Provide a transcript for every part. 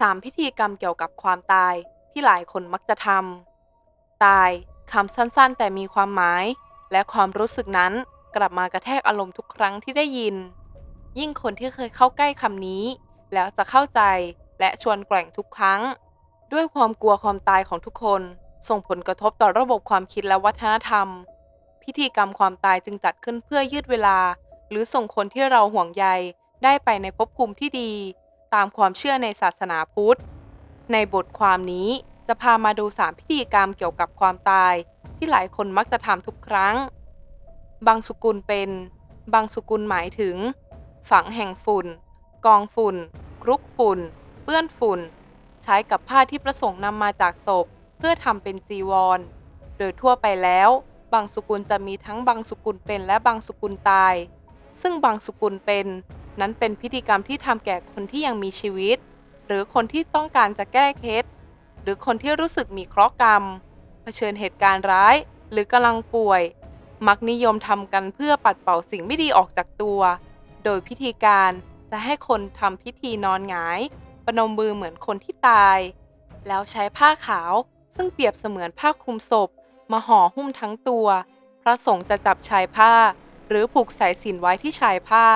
3 พิธีกรรมเกี่ยวกับความตายที่หลายคนมักจะทำตายคำสั้นๆ แต่มีความหมาย และความรู้สึกนั้นกลับมากระแทกอารมณ์ทุกครั้งที่ได้ยิน ยิ่งคนที่เคยเข้าใกล้คำนี้ แล้วจะเข้าใจและชวนแกร่งทุกครั้ง ด้วยความกลัวความตายของทุกคน ส่งผลกระทบต่อระบบความคิดและวัฒนธรรม พิธีกรรมความตายจึงจัดขึ้นเพื่อยืดเวลา หรือส่งคนที่เราห่วงใยได้ไปในภพภูมิที่ดี ตามความเชื่อในศาสนาพุทธ ในบทความนี้จะพามาดูสามพิธีกรรมเกี่ยวกับความตาย ที่หลายคนมักจะทำทุกครั้ง บางสุกุลเป็น บางสุกุลหมายถึง ฝังแห่งฝุ่น กองฝุ่นครุกฝุ่น เปื้อนฝุ่น ใช้กับผ้าที่ประสงค์นำมาจากศพ เพื่อทำเป็นจีวร โดยทั่วไปแล้ว บางสุกุลจะมีทั้งบางสุกุลเป็นและบางสุกุลตาย ซึ่งบางสุกุลเป็น นั้นเป็นพิธีกรรมที่ทำแก่คนที่ยังมีชีวิต หรือคนที่ต้องการจะแก้เคล็ดหรือคนที่รู้สึกมีเคราะห์กรรม เผชิญเหตุการณ์ร้าย หรือกำลังป่วย มักนิยมทำกันเพื่อปัดเป่าสิ่งไม่ดีออกจากตัว โดยพิธีการจะให้คนทำพิธีนอนหงายประนมมือเหมือนคนที่ตาย แล้วใช้ผ้าขาวซึ่งเปรียบเสมือนผ้าคลุมศพ มาห่อหุ้มทั้งตัว พระสงฆ์จะจับชายผ้า หรือผูกสายสิญจนไว้ที่ชายผ้า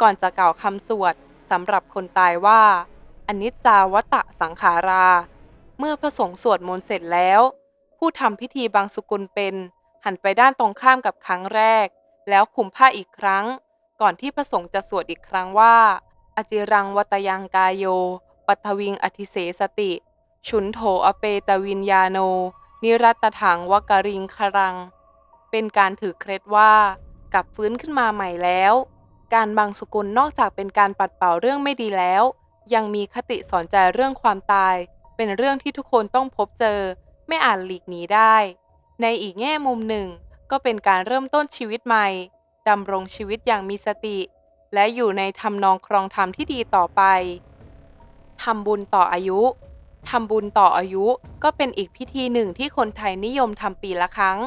ก่อนจะกล่าวคำสวดสำหรับคนตายว่าอนิจจาวตะสังขารา เมื่อพระสงฆ์สวดมนต์เสร็จแล้ว ผู้ทำพิธีบางสุกุลเป็น หันไปด้านตรงข้ามกับครั้งแรก แล้วคุมผ้าอีกครั้ง ก่อนที่พระสงฆ์จะสวดอีกครั้งว่า อจิรังวตยังกายโย ปัทวิงอธิเสสติชุนโถอเปตวินยาโน นิรัตถังวกริงครัง เป็นการถือเคล็ดว่ากลับฟื้นขึ้นมาใหม่แล้ว การบังสุกุลนอกจากเป็นการปัดเป่าเรื่องไม่ดีแล้ว ยังมีคติสอนใจเรื่องความตาย เป็นเรื่องที่ทุกคนต้องพบเจอ ไม่อาจหลีกหนีได้ ในอีกแง่มุมหนึ่ง ก็เป็นการเริ่มต้นชีวิตใหม่ดำรงชีวิตอย่างมีสติ และอยู่ในทำนองครองธรรมที่ดีต่อไปทำบุญต่ออายุทำบุญต่ออายุก็เป็นอีกพิธีหนึ่งที่คนไทยนิยมทำปีละครั้ง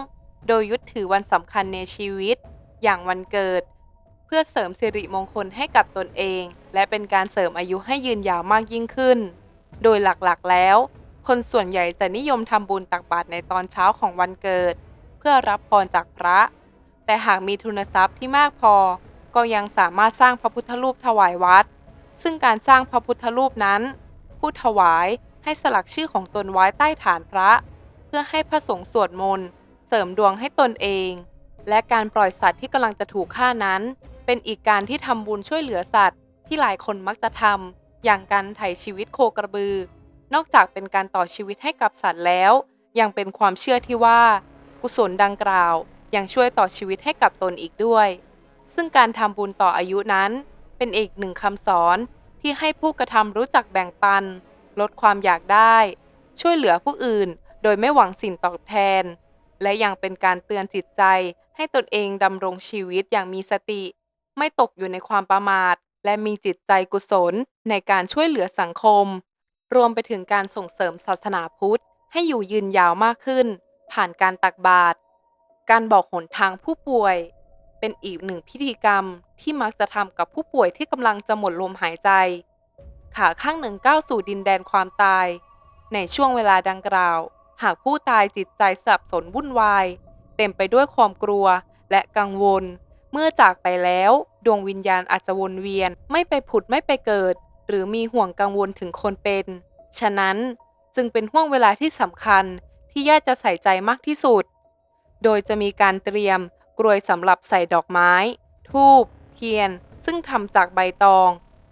โดยยึดถือวันสำคัญในชีวิต อย่างวันเกิด เพื่อเสริมสิริมงคลให้กับตนเอง และเป็นการเสริมอายุให้ยืนยาวมากยิ่งขึ้น โดยหลักๆแล้ว คนส่วนใหญ่จะนิยมทำบุญตักบาตรในตอนเช้าของวันเกิด เพื่อรับพรจากพระ แต่หากมีทุนทรัพย์ที่มากพอ ก็ยังสามารถสร้างพระพุทธรูปถวายวัด ซึ่งการสร้างพระพุทธรูปนั้น ผู้ถวายให้สลักชื่อของตนไว้ใต้ฐานพระ เพื่อให้พระสงฆ์สวดมนต์เสริมดวงให้ตนเอง และการปล่อยสัตว์ที่กำลังจะถูกฆ่านั้น เป็นอีกการที่ทำบุญช่วยเหลือสัตว์ ที่หลายคนมักจะทำอย่างการไถ่ชีวิตโคกระบือ นอกจากเป็นการต่อชีวิตให้กับสัตว์แล้ว ยังเป็นความเชื่อที่ว่า กุศลดังกล่าว ยังช่วยต่อชีวิตให้กับตนอีกด้วย ซึ่งการทำบุญต่ออายุนั้น เป็นอีกหนึ่งคำสอนที่ให้ผู้กระทำรู้จักแบ่งปัน ลดความอยากได้ ช่วยเหลือผู้อื่น โดยไม่หวังสิ่งตอบแทน และยังเป็นการเตือนจิตใจให้ตนเองดำรงชีวิตอย่างมีสติ ไม่ตกอยู่ในความประมาท และมีจิตใจกุศลในการช่วยเหลือสังคม รวมไปถึงการส่งเสริมศาสนาพุทธ ให้อยู่ยืนยาวมากขึ้น ผ่านการตักบาตรการบอกหนทางผู้ป่วย เป็นอีกหนึ่งพิธีกรรมที่มักจะทำกับผู้ป่วยที่กำลังจะหมดลมหายใจ ขาข้างหนึ่งก้าวสู่ดินแดนความตาย ในช่วงเวลาดังกล่าว หากผู้ตายจิตใจสับสนวุ่นวาย เต็มไปด้วยความกลัวและกังวล เมื่อจากไปแล้ว ดวงวิญญาณอาจจะวนเวียน ไม่ไปผุดไม่ไปเกิด หรือมีห่วงกังวลถึงคนเป็น ฉะนั้นจึงเป็นห่วงเวลาที่สำคัญที่ญาติจะใส่ใจมากที่สุด โดยจะมีการเตรียมกรวยสำหรับใส่ดอกไม้ ทูบเทียน ซึ่งทำจากใบตอง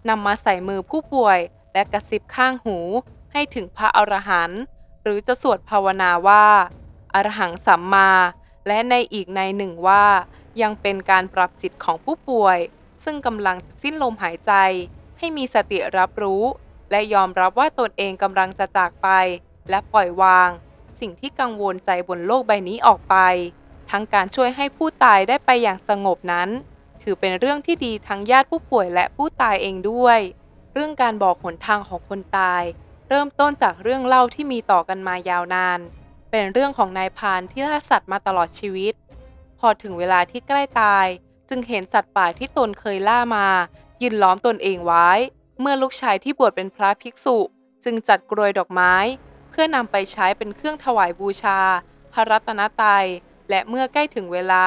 นำมาใส่มือผู้ป่วย และกระซิบข้างหู ให้ถึงพระอรหันต์หรือจะสวดภาวนาว่า อรหังสัมมา และในอีกในหนึ่งว่า ยังเป็นการปรับจิตของผู้ป่วย ซึ่งกำลังจะสิ้นลมหายใจ ให้มีสติรับรู้ และยอมรับว่าตนเองกำลังจะจากไป และปล่อยวาง สิ่งที่กังวลใจบนโลกใบนี้ออกไป ทั้งการช่วยให้ผู้ตายได้ไปอย่างสงบนั้น ถือเป็นเรื่องที่ดีทั้งญาติผู้ป่วยและผู้ตายเองด้วย เรื่องการบอกหนทางของคนตาย เริ่มต้นจากเรื่องเล่าที่มีต่อกันมายาวนาน เป็นเรื่องของนายพานที่ล่าสัตว์มาตลอดชีวิต พอถึงเวลาที่ใกล้ตาย จึงเห็นสัตว์ป่าที่ตนเคยล่ามา ยืนล้อมตนเองไว้ เมื่อลูกชายที่บวชเป็นพระภิกษุ จึงจัดกรวยดอกไม้ เพื่อนำไปใช้เป็นเครื่องถวายบูชา พระรัตนตรัยและเมื่อใกล้ถึงเวลา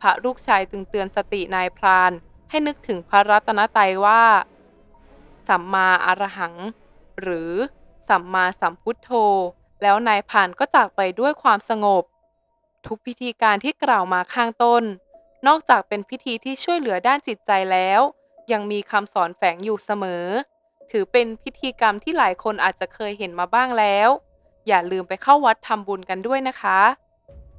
พระลูกชายจึงเตือนสตินายพราน ให้นึกถึงพระรัตนตรัยว่า สัมมาอรหัง หรือสัมมาสัมพุทโธ แล้วนายพรานก็จากไปด้วยความสงบ ทุกพิธีการที่กล่าวมาข้างต้น นอกจากเป็นพิธีที่ช่วยเหลือด้านจิตใจแล้ว ยังมีคำสอนแฝงอยู่เสมอ ถือเป็นพิธีกรรมที่หลายคนอาจจะเคยเห็นมาบ้างแล้ว อย่าลืมไปเข้าวัดทำบุญกันด้วยนะคะ